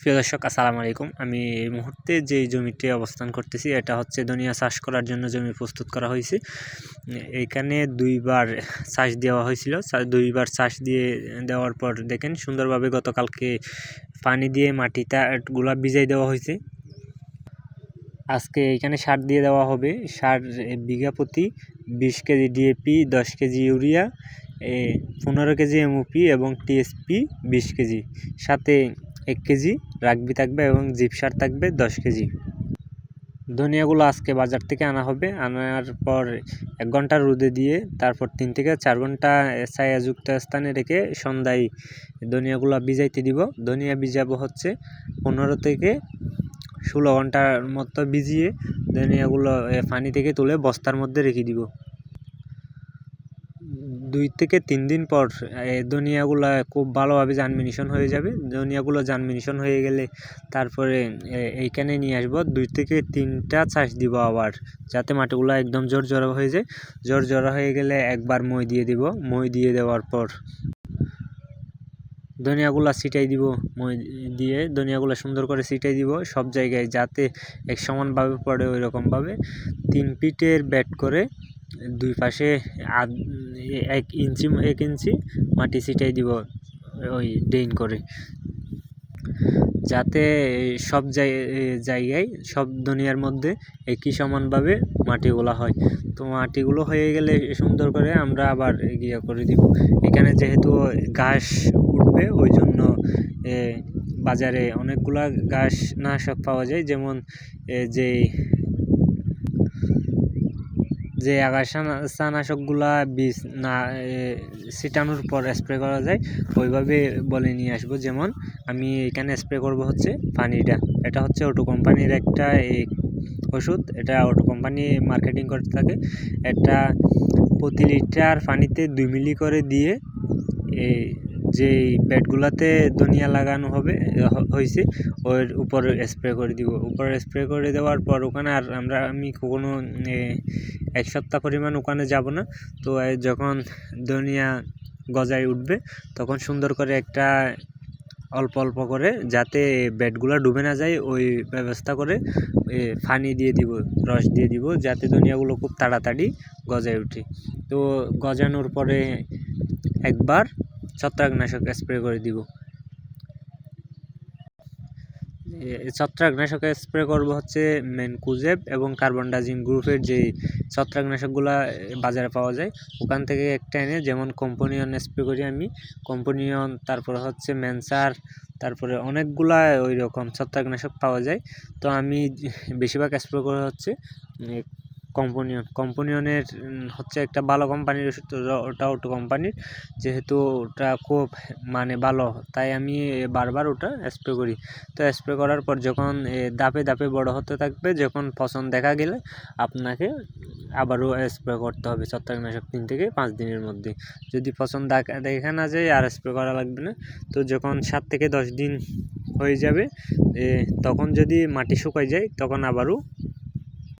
প্রিয় দর্শক, আসসালামু আলাইকুম। আমি এই মুহূর্তে যে জমিতে অবস্থান করতেছি, এটা হচ্ছে ধনিয়া চাষ করার জন্য জমি প্রস্তুত করা হয়েছে। এইখানে দুইবার চাষ দেওয়া হয়েছিল। দুইবার চাষ দিয়ে দেওয়ার পর দেখেন, সুন্দরভাবে গতকালকে পানি দিয়ে মাটিটা গোলাপ ভিজাই দেওয়া হয়েছে। আজকে এখানে সার দিয়ে দেওয়া হবে। সার বিঘা প্রতি বিশ কেজি ডিএপি, দশ কেজি ইউরিয়া পনেরো কেজি এমওপি এবং টিএসপি বিশ কেজি। সাথে এক কেজি, রাগবি থাকবে এবং জিপ সার থাকবে দশ কেজি। ধনিয়াগুলো আজকে বাজার থেকে আনা হবে। আনার পর এক ঘণ্টা রোদে দিয়ে তারপর তিন থেকে চার ঘণ্টা ছায়াযুক্ত স্থানে রেখে সন্ধ্যায় ধনিয়াগুলো ভিজাইতে দিব। ধনিয়া ভিজাবো হচ্ছে পনেরো থেকে ষোলো ঘণ্টার মতো ভিজিয়ে ধনিয়াগুলো পানি থেকে তুলে বস্তার মধ্যে রেখে দিব। দুই থেকে তিন দিন পর ধনিয়াগুলো খুব ভালোভাবে জার্মিনেশন হয়ে যাবে। ধনিয়াগুলো জার্মিনেশন হয়ে গেলে তারপরে এইখানে নিয়ে আসব। দুই থেকে তিনটা চাষ দিব আবার, যাতে মাটিগুলো একদম জোর জোড়া হয়ে যায়। জোর জোড়া হয়ে গেলে একবার মই দিয়ে দিব। মই দিয়ে দেওয়ার পর ধনিয়াগুলা ছিটাই দিব। মই দিয়ে ধনিয়াগুলা সুন্দর করে ছিটাই দিব। সব জায়গায় যাতে এক সমানভাবে পড়ে ওই রকমভাবে তিন ফিটের ব্যাট করে দুই পাশে আধ এক ইঞ্চি এক ইঞ্চি মাটি ছিটাই দিব, ওই ড্রেন করে। যাতে সব জায়গায়, সব দুনিয়ার মধ্যে একই সমানভাবে মাটিগুলো হয়। তো মাটিগুলো হয়ে গেলে সুন্দর করে আমরা আবার ইয়ে করে দিব। এখানে যেহেতু ঘাস উঠবে, ওই জন্য বাজারে অনেকগুলা ঘাস নাশক পাওয়া যায়। যেমন যে যে আগাছা আগাছানাশকগুলা বীজ না ছিটানোর পর স্প্রে করা যায়, ওইভাবে বলে নিয়ে আসব। যেমন আমি এখানে স্প্রে করব হচ্ছে পানিটা। এটা হচ্ছে অটো কোম্পানির একটা ওষুধ। এটা অটো কোম্পানি মার্কেটিং করতে থাকে। এটা প্রতি লিটার পানিতে দুই মিলি করে দিয়ে এই যেই বেডগুলাতে ধনিয়া লাগানো হবে হয়েছে ওর উপর স্প্রে করে দিব। উপরে স্প্রে করে দেওয়ার পর ওখানে আর আমরা, আমি কোনো এক সপ্তাহ পরিমাণ ওখানে যাব না। তো যখন ধনিয়া গজায় উঠবে, তখন সুন্দর করে একটা অল্প অল্প করে যাতে বেডগুলো ডুবে না যায়, ওই ব্যবস্থা করে পানি দিয়ে দিব, রস দিয়ে দিব, যাতে ধনিয়াগুলো খুব তাড়াতাড়ি গজায় ওঠে তো গজানোর পরে একবার ছত্রাকনাশক স্প্রে করে দিব। ছত্রাকনাশক স্প্রে করব হচ্ছে মেন মেনকুজেব এবং কার্বনডাজিম গ্রুপের যে ছত্রাকনাশকগুলো বাজারে পাওয়া যায়, ওখান থেকে একটা এনে যেমন কম্পোনিয়ন স্প্রে করি আমি। কম্পোনিয়ন, তারপরে হচ্ছে ম্যানসার তারপরে অনেকগুলা ওই রকম ছত্রাকনাশক পাওয়া যায়। তো আমি বেশিরভাগ স্প্রে করা হচ্ছে কম্পোনিয়ন কম্পোনিয়নের হচ্ছে একটা ভালো কোম্পানির ওষুধ ওটা- ওটা কোম্পানির যেহেতু ওটা খুব মানে ভালো, তাই আমি বারবার ওটা স্প্রে করি। তো স্প্রে করার পর যখন ধাপে ধাপে বড় হতে থাকবে, যখন ফসল দেখা গেলে আপনাকে আবারও স্প্রে করতে হবে ছত্রাকনাশক তিন থেকে পাঁচ দিনের মধ্যে। যদি ফসল দেখা না যায়, আর স্প্রে করা লাগবে না। তো যখন সাত থেকে দশ দিন হয়ে যাবে তখন যদি মাটি শুকায় যায়, তখন আবারও